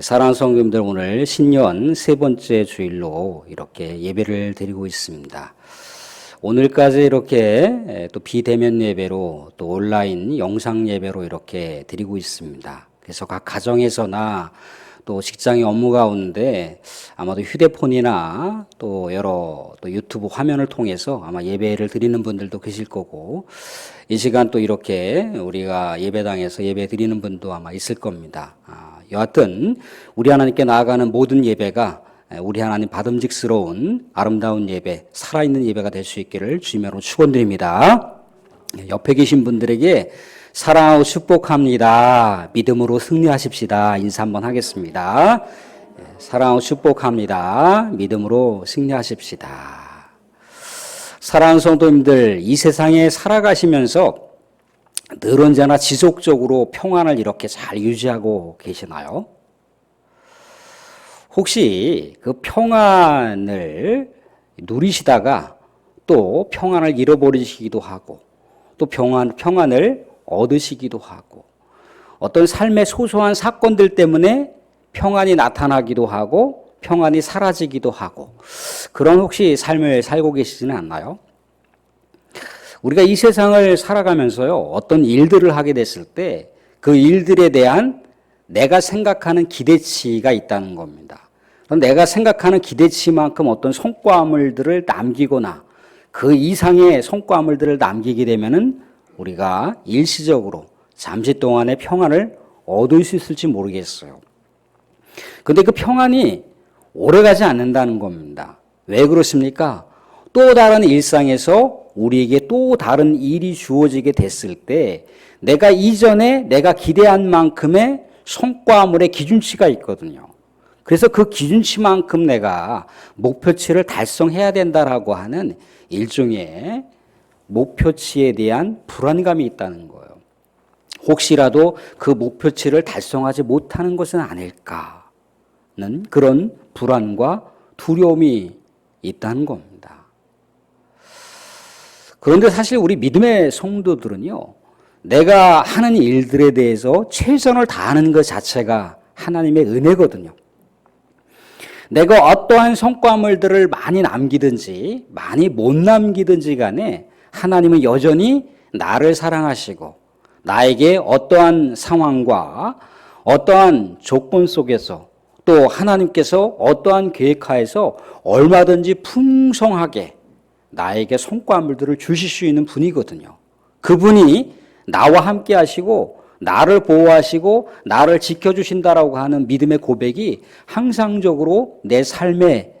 사랑하는 성도님들 오늘 신년 세 번째 주일로 이렇게 예배를 드리고 있습니다. 오늘까지 이렇게 또 비대면 예배로 또 온라인 영상 예배로 이렇게 드리고 있습니다. 그래서 각 가정에서나 또 직장의 업무 가운데 아마도 휴대폰이나 또 여러 또 유튜브 화면을 통해서 아마 예배를 드리는 분들도 계실 거고 이 시간 또 이렇게 우리가 예배당에서 예배 드리는 분도 아마 있을 겁니다. 아, 여하튼 우리 하나님께 나아가는 모든 예배가 우리 하나님 받음직스러운 아름다운 예배, 살아있는 예배가 될 수 있기를 주님으로 축원드립니다. 옆에 계신 분들에게 사랑하고 축복합니다. 믿음으로 승리하십시다. 인사 한번 하겠습니다. 사랑하고 축복합니다. 믿음으로 승리하십시다. 사랑하는 성도님들, 이 세상에 살아가시면서 늘 언제나 지속적으로 평안을 이렇게 잘 유지하고 계시나요? 혹시 그 평안을 누리시다가 또 평안을 잃어버리시기도 하고 또 평안, 평안을 얻으시기도 하고 어떤 삶의 소소한 사건들 때문에 평안이 나타나기도 하고 평안이 사라지기도 하고 그런 혹시 삶을 살고 계시지는 않나요? 우리가 이 세상을 살아가면서요, 어떤 일들을 하게 됐을 때 그 일들에 대한 내가 생각하는 기대치가 있다는 겁니다. 내가 생각하는 기대치만큼 어떤 성과물들을 남기거나 그 이상의 성과물들을 남기게 되면은 우리가 일시적으로 잠시 동안의 평안을 얻을 수 있을지 모르겠어요. 근데 그 평안이 오래 가지 않는다는 겁니다. 왜 그렇습니까? 또 다른 일상에서 우리에게 또 다른 일이 주어지게 됐을 때 내가 이전에 내가 기대한 만큼의 성과물의 기준치가 있거든요. 그래서 그 기준치만큼 내가 목표치를 달성해야 된다라고 하는 일종의 목표치에 대한 불안감이 있다는 거예요. 혹시라도 그 목표치를 달성하지 못하는 것은 아닐까는 그런 불안과 두려움이 있다는 겁니다. 그런데 사실 우리 믿음의 성도들은요, 내가 하는 일들에 대해서 최선을 다하는 것 자체가 하나님의 은혜거든요. 내가 어떠한 성과물들을 많이 남기든지 많이 못 남기든지 간에 하나님은 여전히 나를 사랑하시고 나에게 어떠한 상황과 어떠한 조건 속에서 또 하나님께서 어떠한 계획하에서 얼마든지 풍성하게 나에게 성과물들을 주실 수 있는 분이거든요. 그분이 나와 함께 하시고 나를 보호하시고 나를 지켜주신다라고 하는 믿음의 고백이 항상적으로 내 삶의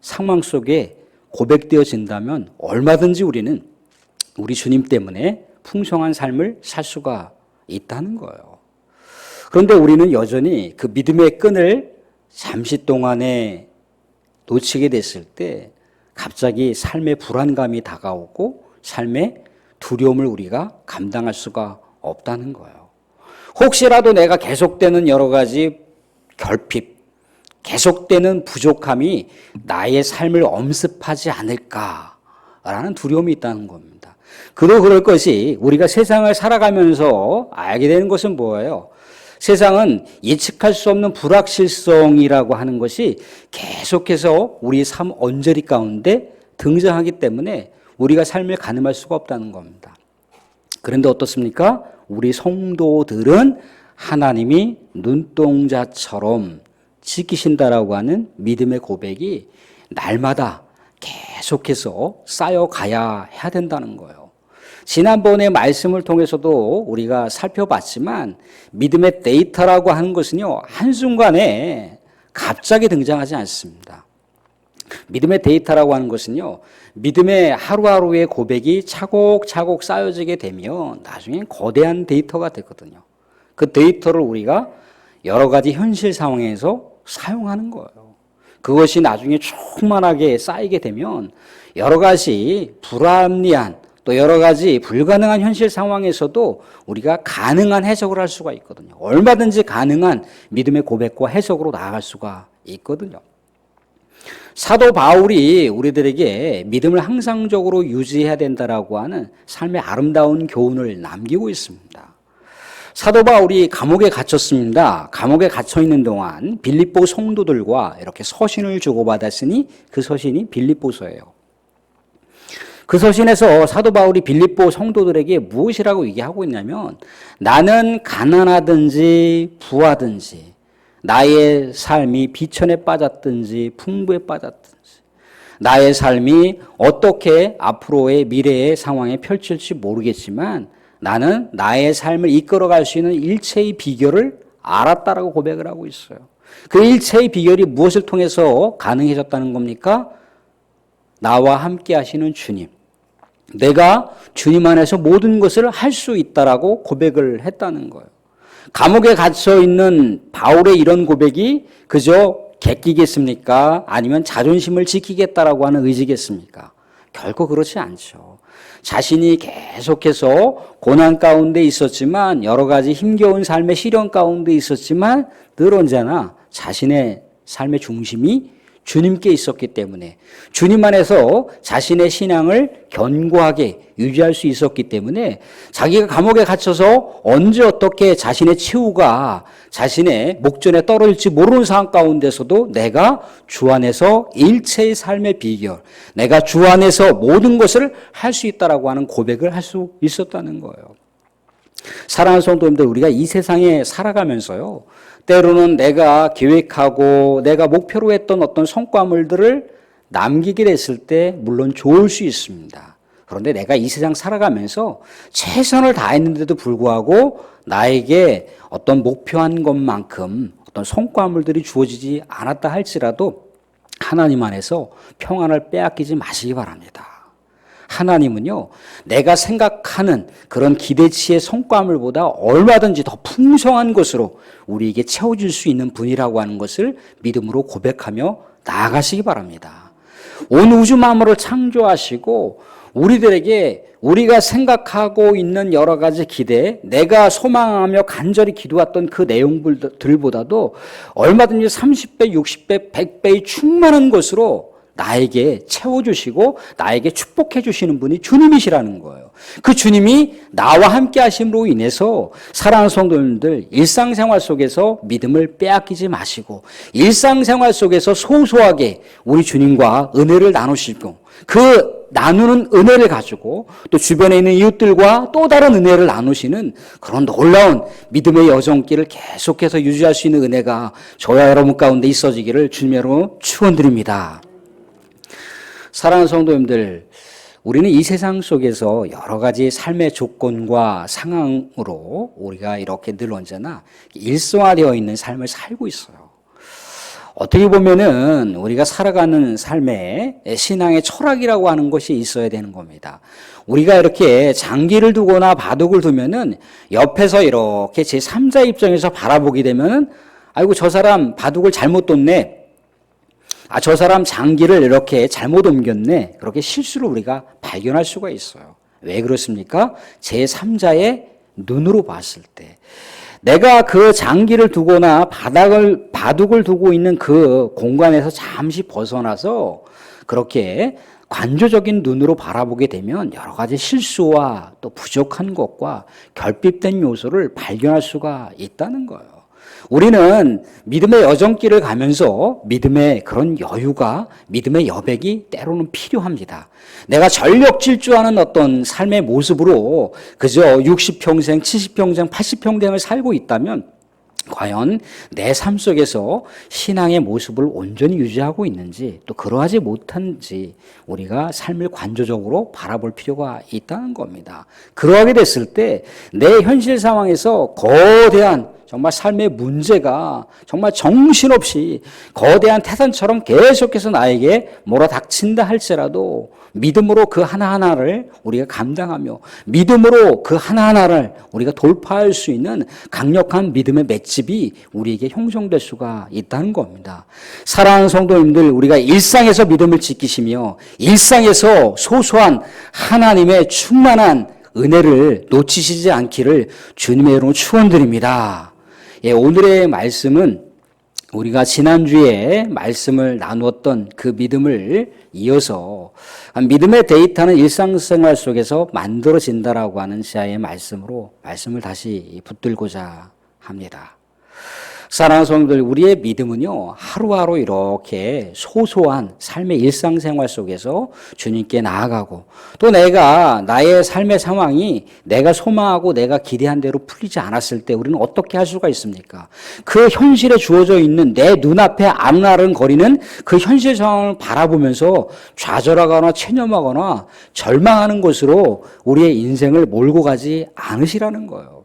상황 속에 고백되어진다면 얼마든지 우리는 우리 주님 때문에 풍성한 삶을 살 수가 있다는 거예요. 그런데 우리는 여전히 그 믿음의 끈을 잠시 동안에 놓치게 됐을 때 갑자기 삶의 불안감이 다가오고 삶의 두려움을 우리가 감당할 수가 없다는 거예요. 혹시라도 내가 계속되는 여러 가지 결핍, 계속되는 부족함이 나의 삶을 엄습하지 않을까라는 두려움이 있다는 겁니다. 그도 그럴 것이 우리가 세상을 살아가면서 알게 되는 것은 뭐예요? 세상은 예측할 수 없는 불확실성이라고 하는 것이 계속해서 우리 삶 언저리 가운데 등장하기 때문에 우리가 삶을 가늠할 수가 없다는 겁니다. 그런데 어떻습니까? 우리 성도들은 하나님이 눈동자처럼 지키신다라고 하는 믿음의 고백이 날마다 계속해서 쌓여가야 해야 된다는 거예요. 지난번에 말씀을 통해서도 우리가 살펴봤지만 믿음의 데이터라고 하는 것은요, 한순간에 갑자기 등장하지 않습니다. 믿음의 데이터라고 하는 것은요, 믿음의 하루하루의 고백이 차곡차곡 쌓여지게 되면 나중엔 거대한 데이터가 되거든요. 그 데이터를 우리가 여러 가지 현실 상황에서 사용하는 거예요. 그것이 나중에 충만하게 쌓이게 되면 여러 가지 불합리한 또 여러 가지 불가능한 현실 상황에서도 우리가 가능한 해석을 할 수가 있거든요. 얼마든지 가능한 믿음의 고백과 해석으로 나아갈 수가 있거든요. 사도 바울이 우리들에게 믿음을 항상적으로 유지해야 된다라고 하는 삶의 아름다운 교훈을 남기고 있습니다. 사도 바울이 감옥에 갇혔습니다. 감옥에 갇혀 있는 동안 빌립보 성도들과 이렇게 서신을 주고받았으니 그 서신이 빌립보서예요. 그 서신에서 사도 바울이 빌립보 성도들에게 무엇이라고 얘기하고 있냐면 나는 가난하든지 부하든지 나의 삶이 비천에 빠졌든지 풍부에 빠졌든지 나의 삶이 어떻게 앞으로의 미래의 상황에 펼칠지 모르겠지만 나는 나의 삶을 이끌어갈 수 있는 일체의 비결을 알았다라고 고백을 하고 있어요. 그 일체의 비결이 무엇을 통해서 가능해졌다는 겁니까? 나와 함께 하시는 주님. 내가 주님 안에서 모든 것을 할 수 있다라고 고백을 했다는 거예요. 감옥에 갇혀 있는 바울의 이런 고백이 그저 객기겠습니까? 아니면 자존심을 지키겠다라고 하는 의지겠습니까? 결코 그렇지 않죠. 자신이 계속해서 고난 가운데 있었지만 여러 가지 힘겨운 삶의 시련 가운데 있었지만 늘 언제나 자신의 삶의 중심이 주님께 있었기 때문에 주님 안에서 자신의 신앙을 견고하게 유지할 수 있었기 때문에 자기가 감옥에 갇혀서 언제 어떻게 자신의 치유가 자신의 목전에 떨어질지 모르는 상황 가운데서도 내가 주 안에서 일체의 삶의 비결, 내가 주 안에서 모든 것을 할 수 있다라고 하는 고백을 할 수 있었다는 거예요. 사랑하는 성도님들, 우리가 이 세상에 살아가면서요, 때로는 내가 계획하고 내가 목표로 했던 어떤 성과물들을 남기게 됐을 때 물론 좋을 수 있습니다. 그런데 내가 이 세상 살아가면서 최선을 다했는데도 불구하고 나에게 어떤 목표한 것만큼 어떤 성과물들이 주어지지 않았다 할지라도 하나님 안에서 평안을 빼앗기지 마시기 바랍니다. 하나님은요, 내가 생각하는 그런 기대치의 성과물보다 얼마든지 더 풍성한 것으로 우리에게 채워줄 수 있는 분이라고 하는 것을 믿음으로 고백하며 나아가시기 바랍니다. 온 우주 만물을 창조하시고 우리들에게 우리가 생각하고 있는 여러 가지 기대, 내가 소망하며 간절히 기도했던 그 내용들보다도 얼마든지 30배, 60배, 100배의 충만한 것으로 나에게 채워주시고 나에게 축복해 주시는 분이 주님이시라는 거예요. 그 주님이 나와 함께 하심으로 인해서 사랑하는 성도님들 일상생활 속에서 믿음을 빼앗기지 마시고 일상생활 속에서 소소하게 우리 주님과 은혜를 나누시고 그 나누는 은혜를 가지고 또 주변에 있는 이웃들과 또 다른 은혜를 나누시는 그런 놀라운 믿음의 여정길을 계속해서 유지할 수 있는 은혜가 저와 여러분 가운데 있어지기를 주님으로 축원드립니다. 사랑하는 성도님들, 우리는 이 세상 속에서 여러 가지 삶의 조건과 상황으로 우리가 이렇게 늘 언제나 일소화되어 있는 삶을 살고 있어요. 어떻게 보면은 우리가 살아가는 삶에 신앙의 철학이라고 하는 것이 있어야 되는 겁니다. 우리가 이렇게 장기를 두거나 바둑을 두면은 옆에서 이렇게 제 3자 입장에서 바라보게 되면은 아이고 저 사람 바둑을 잘못 뒀네. 아, 저 사람 장기를 이렇게 잘못 옮겼네. 그렇게 실수를 우리가 발견할 수가 있어요. 왜 그렇습니까? 제3자의 눈으로 봤을 때. 내가 그 장기를 두거나 바닥을, 바둑을 두고 있는 그 공간에서 잠시 벗어나서 그렇게 관조적인 눈으로 바라보게 되면 여러 가지 실수와 또 부족한 것과 결핍된 요소를 발견할 수가 있다는 거예요. 우리는 믿음의 여정길을 가면서 믿음의 그런 여유가 믿음의 여백이 때로는 필요합니다. 내가 전력 질주하는 어떤 삶의 모습으로 그저 60평생, 70평생, 80평생을 살고 있다면 과연 내 삶 속에서 신앙의 모습을 온전히 유지하고 있는지 또 그러하지 못한지 우리가 삶을 관조적으로 바라볼 필요가 있다는 겁니다. 그러하게 됐을 때 내 현실 상황에서 거대한 정말 삶의 문제가 정말 정신없이 거대한 태산처럼 계속해서 나에게 몰아닥친다 할지라도 믿음으로 그 하나하나를 우리가 감당하며 믿음으로 그 하나하나를 우리가 돌파할 수 있는 강력한 믿음의 맷집이 우리에게 형성될 수가 있다는 겁니다. 사랑하는 성도님들, 우리가 일상에서 믿음을 지키시며 일상에서 소소한 하나님의 충만한 은혜를 놓치시지 않기를 주님의 이름으로 축원드립니다. 예, 오늘의 말씀은 우리가 지난주에 말씀을 나누었던 그 믿음을 이어서 믿음의 데이터는 일상생활 속에서 만들어진다라고 하는 시아의 말씀으로 말씀을 다시 붙들고자 합니다. 사랑하는 성도들, 우리의 믿음은요, 하루하루 이렇게 소소한 삶의 일상생활 속에서 주님께 나아가고, 또 내가, 나의 삶의 상황이 내가 소망하고 내가 기대한 대로 풀리지 않았을 때 우리는 어떻게 할 수가 있습니까? 그 현실에 주어져 있는 내 눈앞에 아른아른 거리는 그 현실 상황을 바라보면서 좌절하거나 체념하거나 절망하는 것으로 우리의 인생을 몰고 가지 않으시라는 거예요.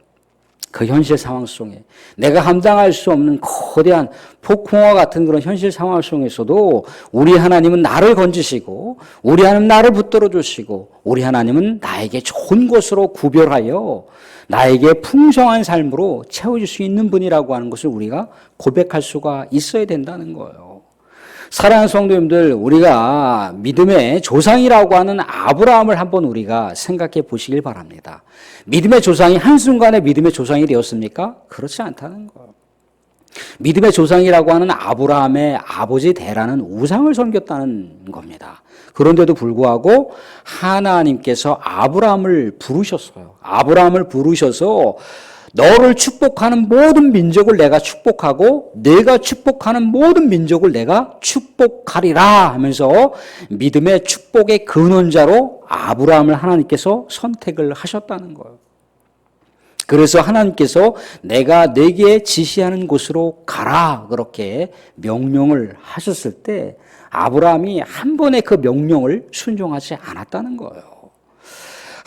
그 현실 상황 속에 내가 감당할 수 없는 거대한 폭풍과 같은 그런 현실 상황 속에서도 우리 하나님은 나를 건지시고 우리 하나님 나를 붙들어 주시고 우리 하나님은 나에게 좋은 것으로 구별하여 나에게 풍성한 삶으로 채워줄 수 있는 분이라고 하는 것을 우리가 고백할 수가 있어야 된다는 거예요. 사랑하는 성도님들, 우리가 믿음의 조상이라고 하는 아브라함을 한번 우리가 생각해 보시길 바랍니다. 믿음의 조상이 한순간에 믿음의 조상이 되었습니까? 그렇지 않다는 거예요. 믿음의 조상이라고 하는 아브라함의 아버지 대라는 우상을 섬겼다는 겁니다. 그런데도 불구하고 하나님께서 아브라함을 부르셨어요. 아브라함을 부르셔서 너를 축복하는 모든 민족을 내가 축복하고 내가 축복하는 모든 민족을 내가 축복하리라 하면서 믿음의 축복의 근원자로 아브라함을 하나님께서 선택을 하셨다는 거예요. 그래서 하나님께서 내가 내게 지시하는 곳으로 가라 그렇게 명령을 하셨을 때 아브라함이 한 번의 그 명령을 순종하지 않았다는 거예요.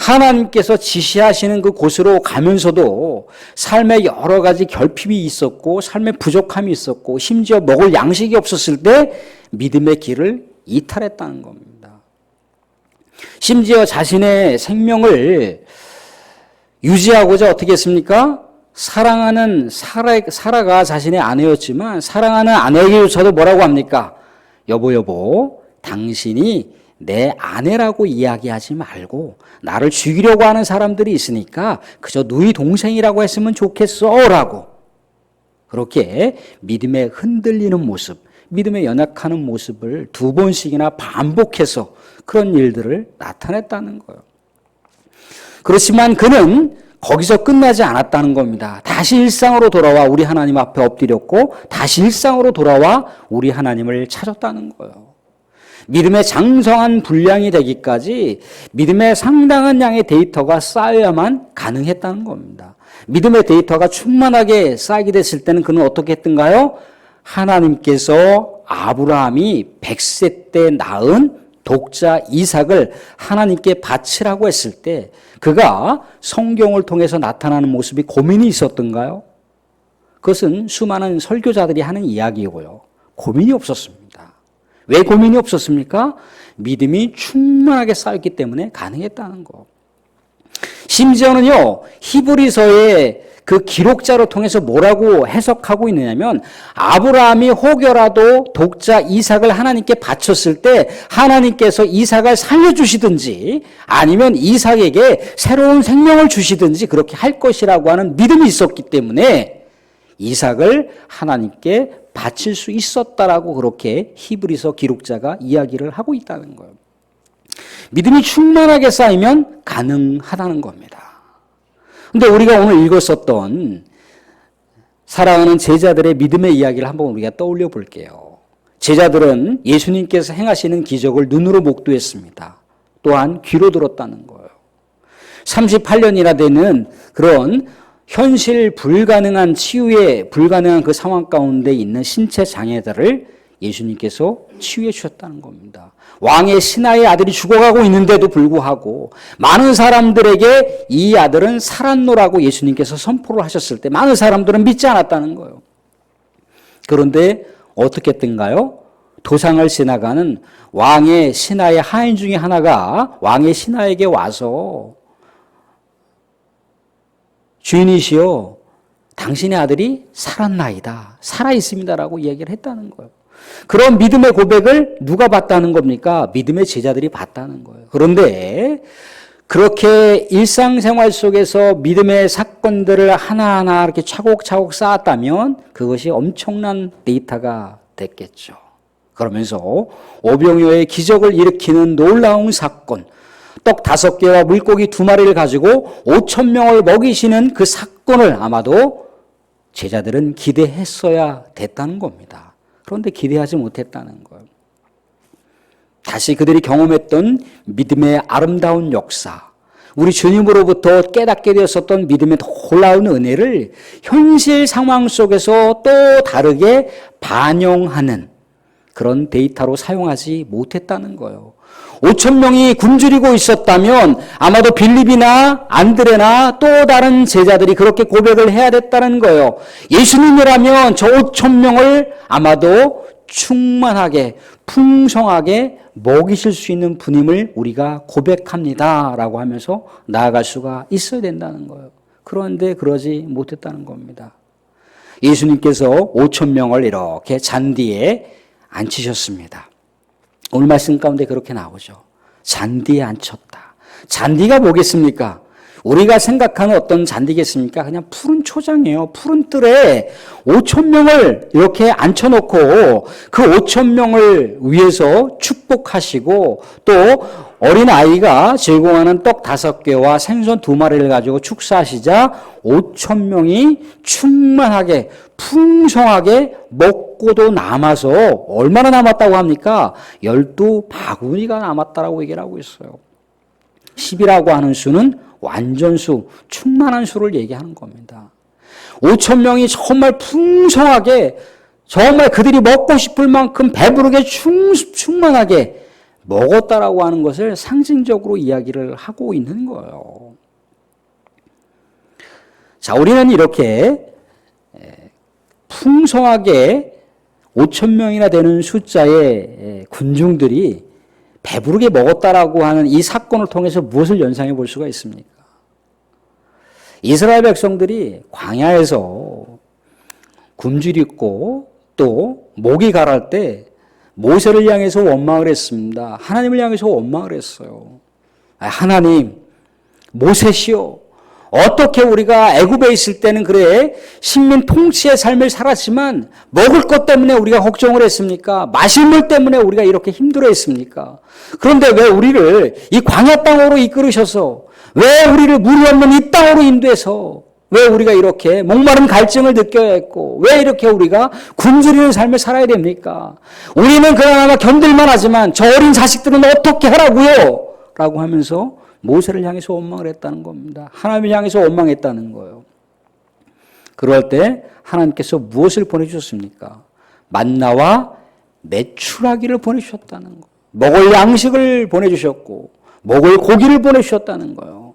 하나님께서 지시하시는 그 곳으로 가면서도 삶에 여러 가지 결핍이 있었고 삶에 부족함이 있었고 심지어 먹을 양식이 없었을 때 믿음의 길을 이탈했다는 겁니다. 심지어 자신의 생명을 유지하고자 어떻게 했습니까? 사랑하는 사라, 사라가 자신의 아내였지만 사랑하는 아내에게조차도 뭐라고 합니까? 여보 여보 당신이 내 아내라고 이야기하지 말고 나를 죽이려고 하는 사람들이 있으니까 그저 누이 동생이라고 했으면 좋겠어라고 그렇게 믿음에 흔들리는 모습, 믿음에 연약하는 모습을 두 번씩이나 반복해서 그런 일들을 나타냈다는 거예요. 그렇지만 그는 거기서 끝나지 않았다는 겁니다. 다시 일상으로 돌아와 우리 하나님 앞에 엎드렸고 다시 일상으로 돌아와 우리 하나님을 찾았다는 거예요. 믿음의 장성한 분량이 되기까지 믿음의 상당한 양의 데이터가 쌓여야만 가능했다는 겁니다. 믿음의 데이터가 충만하게 쌓이게 됐을 때는 그는 어떻게 했던가요? 하나님께서 아브라함이 100세 때 낳은 독자 이삭을 하나님께 바치라고 했을 때 그가 성경을 통해서 나타나는 모습이 고민이 있었던가요? 그것은 수많은 설교자들이 하는 이야기고요. 고민이 없었습니다. 왜 고민이 없었습니까? 믿음이 충만하게 쌓였기 때문에 가능했다는 거. 심지어는요, 히브리서의 그 기록자로 통해서 뭐라고 해석하고 있느냐면 아브라함이 혹여라도 독자 이삭을 하나님께 바쳤을 때 하나님께서 이삭을 살려주시든지 아니면 이삭에게 새로운 생명을 주시든지 그렇게 할 것이라고 하는 믿음이 있었기 때문에 이삭을 하나님께 바칠 수 있었다라고 그렇게 히브리서 기록자가 이야기를 하고 있다는 거예요. 믿음이 충만하게 쌓이면 가능하다는 겁니다. 근데 우리가 오늘 읽었었던 사랑하는 제자들의 믿음의 이야기를 한번 우리가 떠올려 볼게요. 제자들은 예수님께서 행하시는 기적을 눈으로 목도했습니다. 또한 귀로 들었다는 거예요. 38년이나 되는 그런 현실 불가능한 치유에 불가능한 그 상황 가운데 있는 신체 장애들을 예수님께서 치유해 주셨다는 겁니다. 왕의 신하의 아들이 죽어가고 있는데도 불구하고 많은 사람들에게 이 아들은 살았노라고 예수님께서 선포를 하셨을 때 많은 사람들은 믿지 않았다는 거예요. 그런데 어떻게 했던가요? 도상을 지나가는 왕의 신하의 하인 중에 하나가 왕의 신하에게 와서 주인이시여, 당신의 아들이 살았나이다. 살아있습니다라고 이야기를 했다는 거예요. 그런 믿음의 고백을 누가 봤다는 겁니까? 믿음의 제자들이 봤다는 거예요. 그런데 그렇게 일상생활 속에서 믿음의 사건들을 하나하나 이렇게 차곡차곡 쌓았다면 그것이 엄청난 데이터가 됐겠죠. 그러면서 오병이어의 기적을 일으키는 놀라운 사건, 떡 다섯 개와 물고기 두 마리를 가지고 오천 명을 먹이시는 그 사건을 아마도 제자들은 기대했어야 됐다는 겁니다. 그런데 기대하지 못했다는 거예요. 다시 그들이 경험했던 믿음의 아름다운 역사, 우리 주님으로부터 깨닫게 되었었던 믿음의 놀라운 은혜를 현실 상황 속에서 또 다르게 반영하는 그런 데이터로 사용하지 못했다는 거예요. 5천 명이 굶주리고 있었다면 아마도 빌립이나 안드레나 또 다른 제자들이 그렇게 고백을 해야 됐다는 거예요. 예수님이라면 저 5천 명을 아마도 충만하게 풍성하게 먹이실 수 있는 분임을 우리가 고백합니다. 라고 하면서 나아갈 수가 있어야 된다는 거예요. 그런데 그러지 못했다는 겁니다. 예수님께서 5천 명을 이렇게 잔디에 앉히셨습니다. 오늘 말씀 가운데 그렇게 나오죠. 잔디에 앉혔다. 잔디가 뭐겠습니까? 우리가 생각하는 어떤 잔디겠습니까? 그냥 푸른 초장이에요. 푸른 뜰에 5천 명을 이렇게 앉혀놓고 그 5천 명을 위해서 축복하시고 또 어린 아이가 제공하는 떡 다섯 개와 생선 두 마리를 가지고 축사하시자 5천 명이 충만하게 풍성하게 먹고도 남아서 얼마나 남았다고 합니까? 12바구니가 남았다라고 얘기를 하고 있어요. 10이라고 하는 수는 완전수, 충만한 수를 얘기하는 겁니다. 5천 명이 정말 풍성하게 정말 그들이 먹고 싶을 만큼 배부르게 충, 충만하게 먹었다라고 하는 것을 상징적으로 이야기를 하고 있는 거예요. 자, 우리는 이렇게 풍성하게 5천 명이나 되는 숫자의 군중들이 배부르게 먹었다라고 하는 이 사건을 통해서 무엇을 연상해 볼 수가 있습니까? 이스라엘 백성들이 광야에서 굶주렸고 또 목이 가랄 때 모세를 향해서 원망을 했습니다. 하나님을 향해서 원망을 했어요. 하나님, 모세시오. 어떻게 우리가 애굽에 있을 때는 그래 식민 통치의 삶을 살았지만 먹을 것 때문에 우리가 걱정을 했습니까? 마실 물 때문에 우리가 이렇게 힘들어했습니까? 그런데 왜 우리를 이 광야 땅으로 이끌으셔서 왜 우리를 물이 없는 이 땅으로 인도해서 왜 우리가 이렇게 목마른 갈증을 느껴야 했고 왜 이렇게 우리가 굶주리는 삶을 살아야 됩니까? 우리는 그나마 견딜만 하지만 저 어린 자식들은 어떻게 하라고요? 라고 하면서 모세를 향해서 원망을 했다는 겁니다. 하나님을 향해서 원망했다는 거예요. 그럴 때 하나님께서 무엇을 보내주셨습니까? 만나와 매출하기를 보내주셨다는 거예요. 먹을 양식을 보내주셨고 먹을 고기를 보내주셨다는 거예요.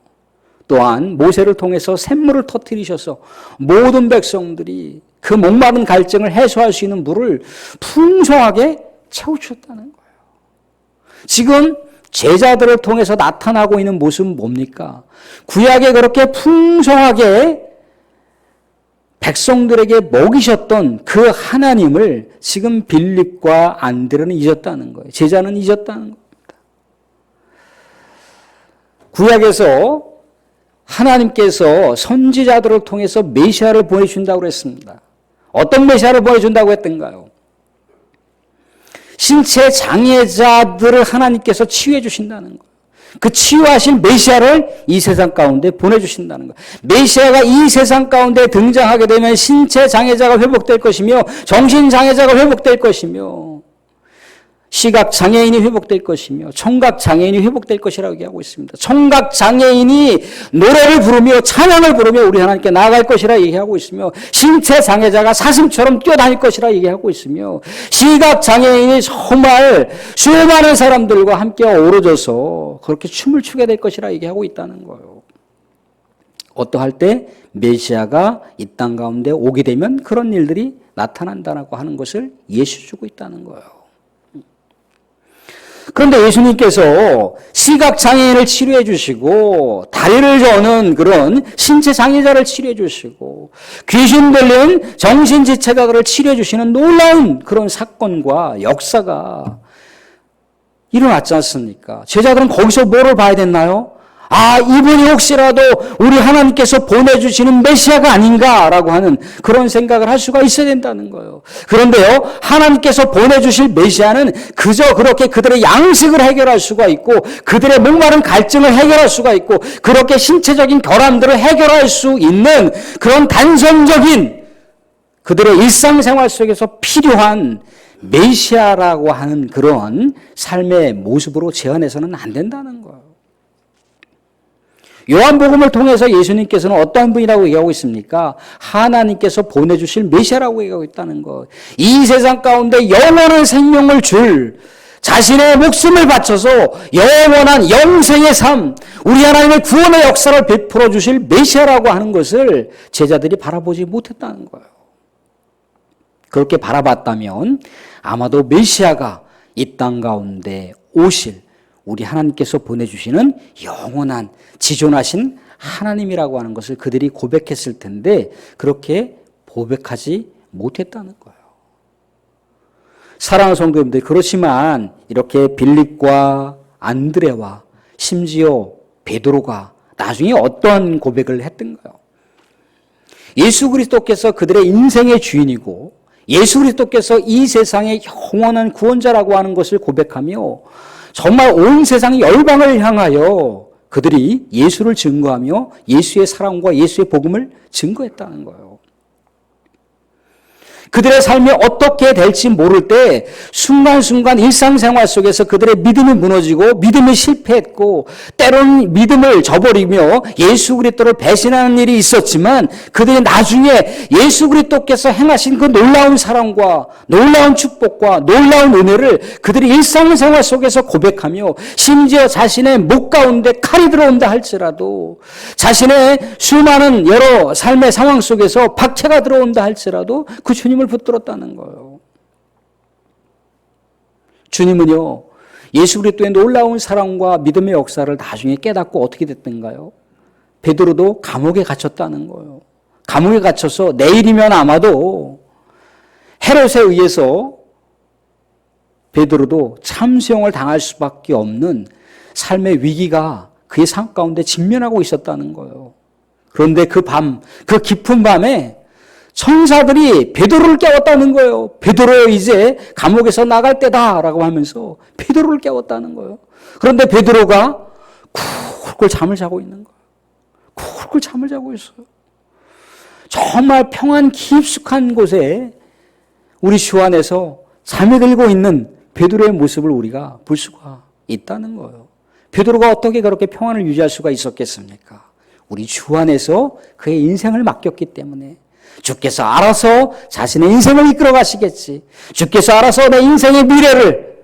또한 모세를 통해서 샘물을 터뜨리셔서 모든 백성들이 그 목마른 갈증을 해소할 수 있는 물을 풍성하게 채워주셨다는 거예요. 지금 제자들을 통해서 나타나고 있는 모습은 뭡니까? 구약에 그렇게 풍성하게 백성들에게 먹이셨던 그 하나님을 지금 빌립과 안드레는 잊었다는 거예요. 제자는 잊었다는 겁니다. 구약에서 하나님께서 선지자들을 통해서 메시아를 보내준다고 그랬습니다. 어떤 메시아를 보내준다고 했던가요? 신체 장애자들을 하나님께서 치유해 주신다는 거예요. 그 치유하신 메시아를 이 세상 가운데 보내주신다는 거예요. 메시아가 이 세상 가운데 등장하게 되면 신체 장애자가 회복될 것이며 정신 장애자가 회복될 것이며 시각 장애인이 회복될 것이며 청각 장애인이 회복될 것이라고 얘기하고 있습니다. 청각 장애인이 노래를 부르며 찬양을 부르며 우리 하나님께 나아갈 것이라 얘기하고 있으며 신체 장애자가 사슴처럼 뛰어다닐 것이라 얘기하고 있으며 시각 장애인이 정말 수많은 사람들과 함께 어우러져서 그렇게 춤을 추게 될 것이라 얘기하고 있다는 거예요. 어떠할 때 메시아가 이 땅 가운데 오게 되면 그런 일들이 나타난다라고 하는 것을 예수 주고 있다는 거예요. 그런데 예수님께서 시각 장애인을 치료해 주시고 다리를 저는 그런 신체 장애자를 치료해 주시고 귀신 들린 정신 지체자들을 치료해 주시는 놀라운 그런 사건과 역사가 일어났지 않습니까? 제자들은 거기서 뭐를 봐야 됐나요? 아, 이분이 혹시라도 우리 하나님께서 보내주시는 메시아가 아닌가라고 하는 그런 생각을 할 수가 있어야 된다는 거예요. 그런데요, 하나님께서 보내주실 메시아는 그저 그렇게 그들의 양식을 해결할 수가 있고, 그들의 목마른 갈증을 해결할 수가 있고, 그렇게 신체적인 결함들을 해결할 수 있는 그런 단선적인 그들의 일상생활 속에서 필요한 메시아라고 하는 그런 삶의 모습으로 제한해서는 안 된다는 거예요. 요한복음을 통해서 예수님께서는 어떠한 분이라고 얘기하고 있습니까? 하나님께서 보내주실 메시아라고 얘기하고 있다는 것. 이 세상 가운데 영원한 생명을 줄 자신의 목숨을 바쳐서 영원한 영생의 삶, 우리 하나님의 구원의 역사를 베풀어 주실 메시아라고 하는 것을 제자들이 바라보지 못했다는 거예요. 그렇게 바라봤다면 아마도 메시아가 이 땅 가운데 오실 우리 하나님께서 보내주시는 영원한 지존하신 하나님이라고 하는 것을 그들이 고백했을 텐데 그렇게 고백하지 못했다는 거예요. 사랑하는 성도님들 그렇지만 이렇게 빌립과 안드레와 심지어 베드로가 나중에 어떤 고백을 했던가요? 예수 그리스도께서 그들의 인생의 주인이고 예수 그리스도께서 이 세상의 영원한 구원자라고 하는 것을 고백하며 정말 온 세상 열방을 향하여 그들이 예수를 증거하며 예수의 사랑과 예수의 복음을 증거했다는 거예요. 그들의 삶이 어떻게 될지 모를 때 순간순간 일상생활 속에서 그들의 믿음이 무너지고 믿음이 실패했고 때로는 믿음을 저버리며 예수 그리스도를 배신하는 일이 있었지만 그들이 나중에 예수 그리스도께서 행하신 그 놀라운 사랑과 놀라운 축복과 놀라운 은혜를 그들이 일상생활 속에서 고백하며 심지어 자신의 목 가운데 칼이 들어온다 할지라도 자신의 수많은 여러 삶의 상황 속에서 박해가 들어온다 할지라도 그 주님을 붙들었다는 거예요. 주님은요, 예수 그리스도의 놀라운 사랑과 믿음의 역사를 나중에 깨닫고 어떻게 됐던가요? 베드로도 감옥에 갇혔다는 거예요. 감옥에 갇혀서 내일이면 아마도 헤롯에 의해서 베드로도 참수형을 당할 수밖에 없는 삶의 위기가 그의 삶 가운데 직면하고 있었다는 거예요. 그런데 그 밤, 그 깊은 밤에 천사들이 베드로를 깨웠다는 거예요. 베드로 이제 감옥에서 나갈 때다라고 하면서 베드로를 깨웠다는 거예요. 그런데 베드로가 쿨쿨 잠을 자고 있는 거예요. 쿨쿨 잠을 자고 있어요. 정말 평안 깊숙한 곳에 우리 주 안에서 잠이 들고 있는 베드로의 모습을 우리가 볼 수가 있다는 거예요. 베드로가 어떻게 그렇게 평안을 유지할 수가 있었겠습니까? 우리 주 안에서 그의 인생을 맡겼기 때문에 주께서 알아서 자신의 인생을 이끌어 가시겠지. 주께서 알아서 내 인생의 미래를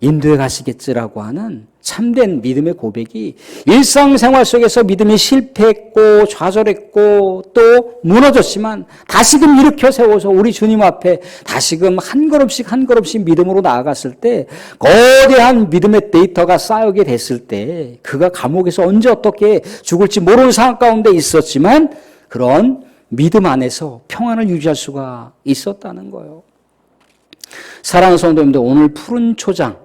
인도해 가시겠지라고 하는 참된 믿음의 고백이 일상생활 속에서 믿음이 실패했고 좌절했고 또 무너졌지만 다시금 일으켜 세워서 우리 주님 앞에 다시금 한 걸음씩 한 걸음씩 믿음으로 나아갔을 때 거대한 믿음의 데이터가 쌓이게 됐을 때 그가 감옥에서 언제 어떻게 죽을지 모르는 상황 가운데 있었지만 그런 믿음 안에서 평안을 유지할 수가 있었다는 거예요. 사랑하는 성도님들, 오늘 푸른 초장,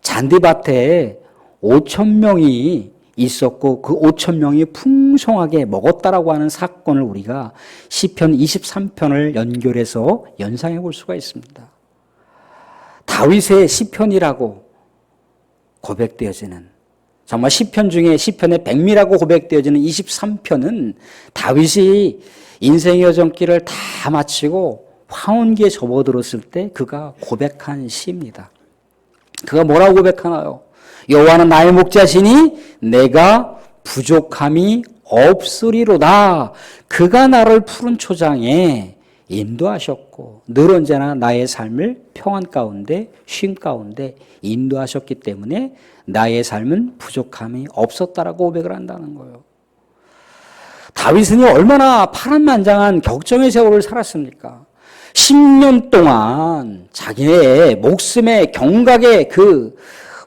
잔디밭에 5천 명이 있었고 그 5천 명이 풍성하게 먹었다라고 하는 사건을 우리가 시편 23편을 연결해서 연상해 볼 수가 있습니다. 다윗의 시편이라고 고백되어지는 정말 시편 중에 시편의 백미라고 고백되어지는 23편은 다윗이 인생의 여정길을 다 마치고 황혼기에 접어들었을 때 그가 고백한 시입니다. 그가 뭐라고 고백하나요? 여호와는 나의 목자시니 내가 부족함이 없으리로다. 그가 나를 푸른 초장에 인도하셨고 늘 언제나 나의 삶을 평안 가운데 쉼 가운데 인도하셨기 때문에 나의 삶은 부족함이 없었다라고 고백을 한다는 거예요. 다윗은 얼마나 파란만장한 격정의 세월을 살았습니까? 10년 동안 자기의 목숨의 경각의 그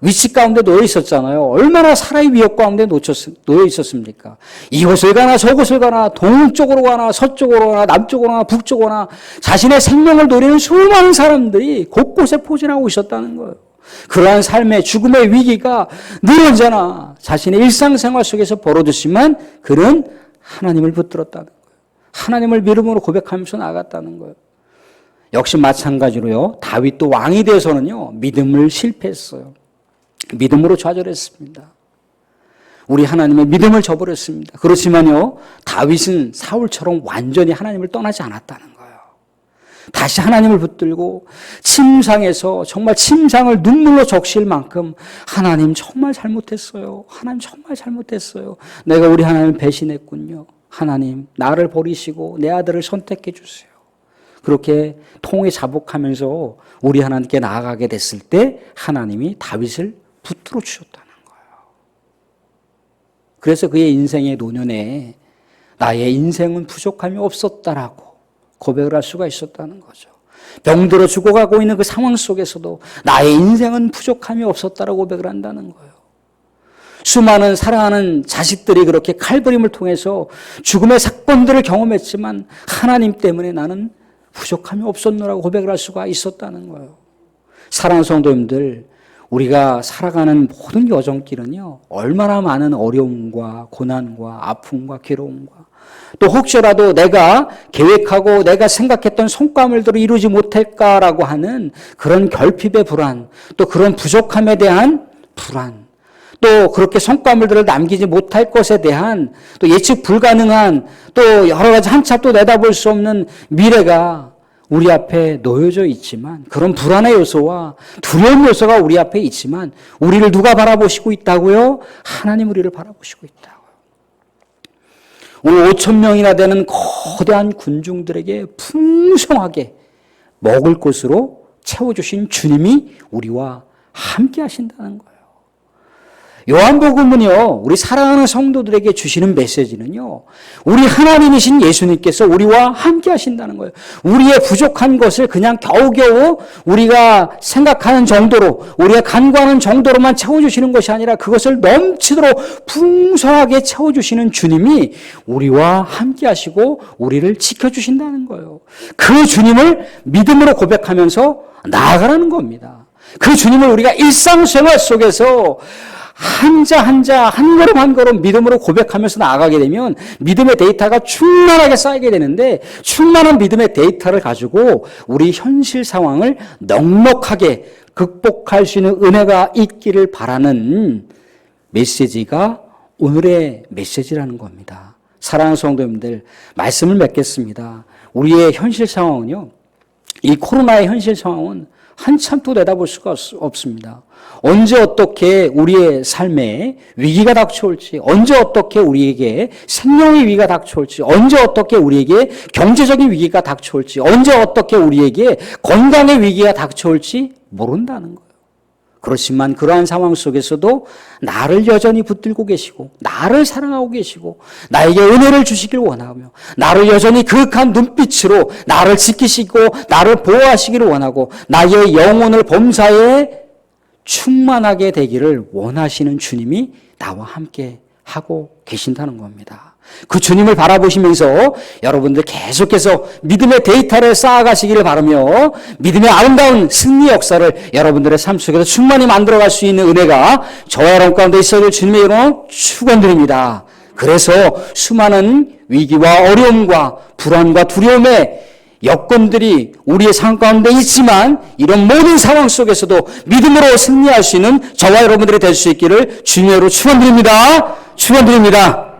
위치 가운데 놓여 있었잖아요. 얼마나 사람의 위협 가운데 놓여 있었습니까? 이곳을 가나 저곳을 가나 동쪽으로 가나 서쪽으로 가나 남쪽으로 가나 북쪽으로 가나 자신의 생명을 노리는 수많은 사람들이 곳곳에 포진하고 있었다는 거예요. 그러한 삶의 죽음의 위기가 늘 언제나 자신의 일상생활 속에서 벌어졌지만 그는 하나님을 붙들었다는 거예요. 하나님을 믿음으로 고백하면서 나갔다는 거예요. 역시 마찬가지로요. 다윗도 왕이 되어서는요. 믿음을 실패했어요. 믿음으로 좌절했습니다. 우리 하나님의 믿음을 저버렸습니다. 그렇지만요. 다윗은 사울처럼 완전히 하나님을 떠나지 않았다는 거예요. 다시 하나님을 붙들고 침상에서 정말 침상을 눈물로 적실 만큼 하나님 정말 잘못했어요. 하나님 정말 잘못했어요. 내가 우리 하나님을 배신했군요. 하나님 나를 버리시고 내 아들을 선택해 주세요. 그렇게 통에 자복하면서 우리 하나님께 나아가게 됐을 때 하나님이 다윗을 붙들어 주셨다는 거예요. 그래서 그의 인생의 노년에 나의 인생은 부족함이 없었다라고 고백을 할 수가 있었다는 거죠. 병들어 죽어가고 있는 그 상황 속에서도 나의 인생은 부족함이 없었다라고 고백을 한다는 거예요. 수많은 사랑하는 자식들이 그렇게 칼부림을 통해서 죽음의 사건들을 경험했지만 하나님 때문에 나는 부족함이 없었노라고 고백을 할 수가 있었다는 거예요. 사랑하는 성도님들, 우리가 살아가는 모든 여정길은요, 얼마나 많은 어려움과 고난과 아픔과 괴로움과 또 혹시라도 내가 계획하고 내가 생각했던 성과물들을 이루지 못할까라고 하는 그런 결핍의 불안, 또 그런 부족함에 대한 불안, 또 그렇게 성과물들을 남기지 못할 것에 대한 또 예측 불가능한 또 여러 가지 한참 또 내다볼 수 없는 미래가 우리 앞에 놓여져 있지만 그런 불안의 요소와 두려움 요소가 우리 앞에 있지만 우리를 누가 바라보시고 있다고요? 하나님 우리를 바라보시고 있다고요. 오늘 5천 명이나 되는 거대한 군중들에게 풍성하게 먹을 것으로 채워주신 주님이 우리와 함께 하신다는 거예요. 요한복음은요, 우리 사랑하는 성도들에게 주시는 메시지는요, 우리 하나님이신 예수님께서 우리와 함께 하신다는 거예요. 우리의 부족한 것을 그냥 겨우겨우 우리가 생각하는 정도로, 우리가 간구하는 정도로만 채워주시는 것이 아니라 그것을 넘치도록 풍성하게 채워주시는 주님이 우리와 함께 하시고 우리를 지켜주신다는 거예요. 그 주님을 믿음으로 고백하면서 나아가라는 겁니다. 그 주님을 우리가 일상생활 속에서 한자 한자 한 걸음 한 걸음 믿음으로 고백하면서 나아가게 되면 믿음의 데이터가 충만하게 쌓이게 되는데 충만한 믿음의 데이터를 가지고 우리 현실 상황을 넉넉하게 극복할 수 있는 은혜가 있기를 바라는 메시지가 오늘의 메시지라는 겁니다. 사랑하는 성도님들 말씀을 맺겠습니다. 우리의 현실 상황은요. 이 코로나의 현실 상황은 한참 또 내다볼 수가 없습니다. 언제 어떻게 우리의 삶에 위기가 닥쳐올지, 언제 어떻게 우리에게 생명의 위기가 닥쳐올지, 언제 어떻게 우리에게 경제적인 위기가 닥쳐올지, 언제 어떻게 우리에게 건강의 위기가 닥쳐올지 모른다는 거예요. 그렇지만 그러한 상황 속에서도 나를 여전히 붙들고 계시고, 나를 사랑하고 계시고, 나에게 은혜를 주시길 원하며, 나를 여전히 그윽한 눈빛으로 나를 지키시고, 나를 보호하시기를 원하고, 나의 영혼을 범사에 충만하게 되기를 원하시는 주님이 나와 함께 하고 계신다는 겁니다. 그 주님을 바라보시면서 여러분들 계속해서 믿음의 데이터를 쌓아가시기를 바라며 믿음의 아름다운 승리 역사를 여러분들의 삶 속에서 충만히 만들어갈 수 있는 은혜가 저와 여러분 가운데 있어야 주님의 이름으로 축원드립니다. 그래서 수많은 위기와 어려움과 불안과 두려움에 여건들이 우리의 상황 가운데 있지만 이런 모든 상황 속에서도 믿음으로 승리할 수 있는 저와 여러분들이 될 수 있기를 주님으로 축원드립니다. 축원드립니다.